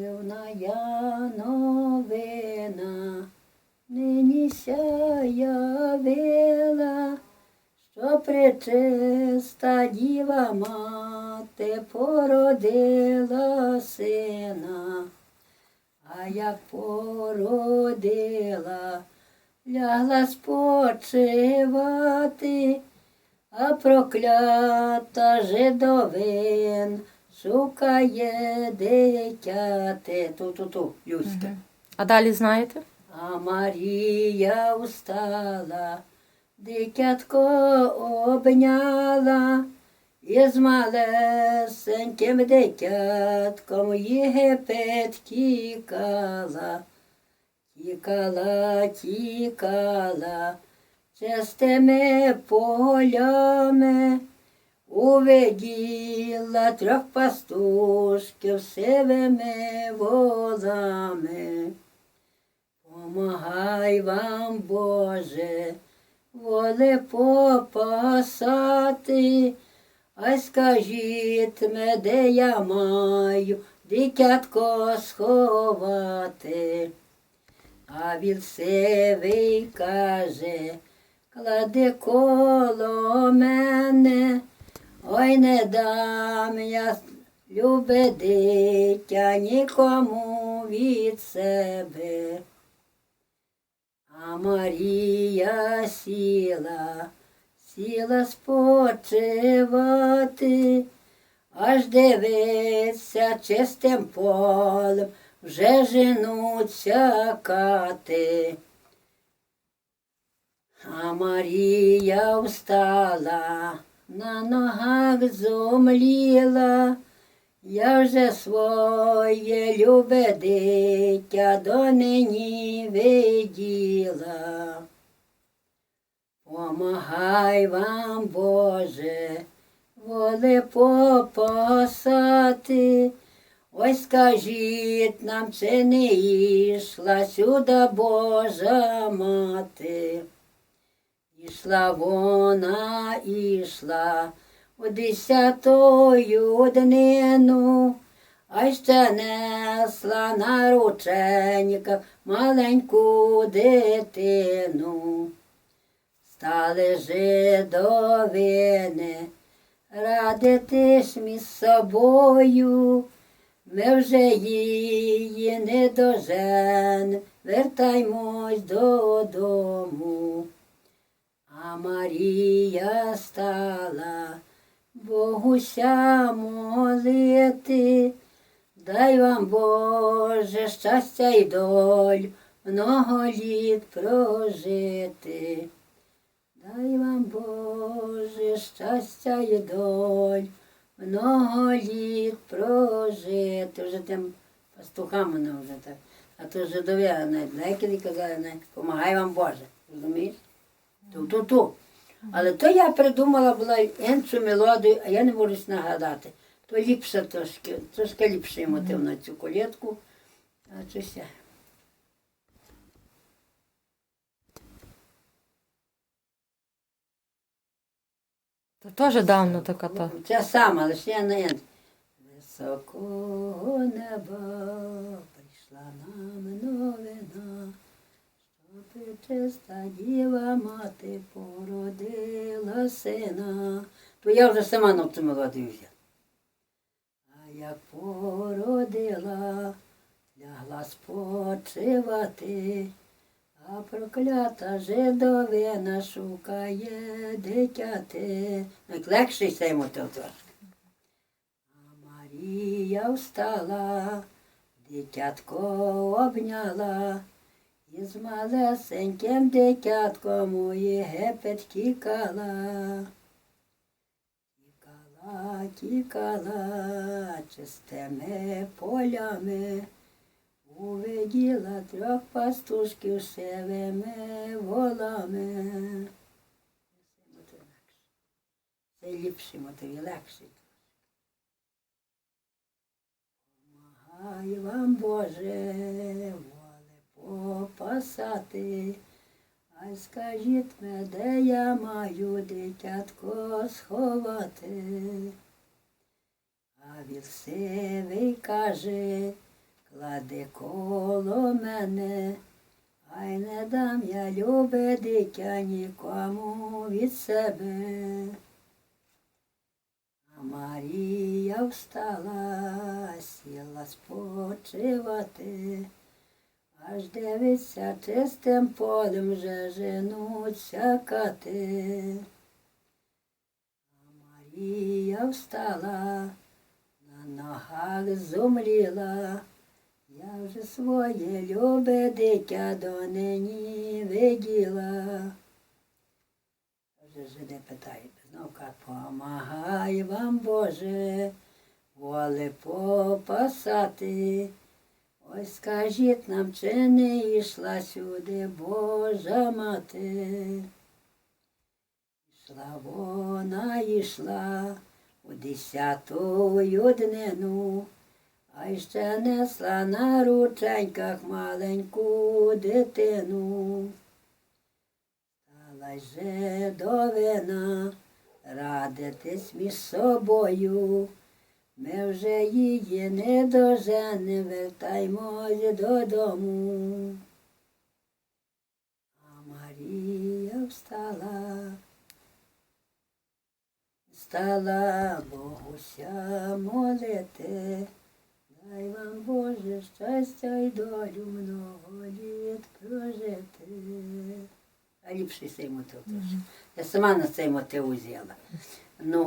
Дивна я новина, нині ся явила, що пречиста діва мати породила сина, а як породила, лягла спочивати, а проклята жидовин шукає дитяти. Ту-ту-ту, Люська. А далі знаєте? А Марія устала, дитятко обняла, і з малесеньким дитятком Єгипет тікала, тікала, тікала, чистими полями, увиділа трьох пастушків сивими волами. Помагай вам, Боже, воли попасати, а скажіть ме, де я маю дитятко сховати. А він сивий каже, клади коло мене, ой не дам я любе дитя нікому від себе. А Марія сіла, сіла спочивати, аж дивиться чистим полем, вже женуться кати. А Марія встала, на ногах зомліла, я вже своє любе дитя до нині виділа. Помагай вам, Боже, воли попасати. Ось скажіть нам, чи не йшла сюди Божа мати. Ішла вона, ішла у десятою днину, а ще несла на рученьках маленьку дитину. Стали жидовини, радити ж між собою, ми вже її не дожен, вертаймось додому. А Марія стала Богуся молити, дай вам Боже щастя й доль, много літ прожити. Дай вам Боже щастя й доль, много літ прожити. Вже тим пастухам вона вже так. А то жидові, деякі казали, не, помагай вам Боже. Розумієш? Ту-ту-ту. Але то я придумала була іншу мелодію, а я не можу нагадати. То ліпше трошки, трошки ліпший мотив на цю колєтку. А це все. То теж давно така та. Це сама, лише я не Високого неба прийшла нам новина, що діва мати породила сина. То я вже сама на мелодію взяла. А як породила, лягла спочивати, а проклята жидовина шукає дитяти. Ну, легший цей мотив трошки. А Марія встала, дитятко обняла, і з малесеньким дитятком у Єгипет тікала. Тікала, тікала чистими полями, увиділа трьох пастушків сивими волами. Це ліпший мотив, легший. Помагай вам, Боже, воле попасати. А скажіть ме, де я маю дитятко сховати. А він сивий каже, клади коло мене, ай не дам я любе дитя нікому від себе. А Марія встала, сіла спочивати, аж дивиться чистим полем вже женуться кати. А Марія встала, на ногах зумліла, я вже своє любе дитя до нині виділа. Вже жиди питають, знов як помагай вам, Боже, воли попасати. Ой, скажіть нам, чи не йшла сюди Божа мати. Йшла вона, йшла у десятую днину, а ще несла на рученьках маленьку дитину. Стала же до вина радитись між собою. Ми вже її не доженем, вертаймось додому. А Марія встала, стала Богуся молити. Дай вам Боже щастя й долю много літ прожити. А ліпший цей мотив теж. Я сама на цей мотив узяла. Ну,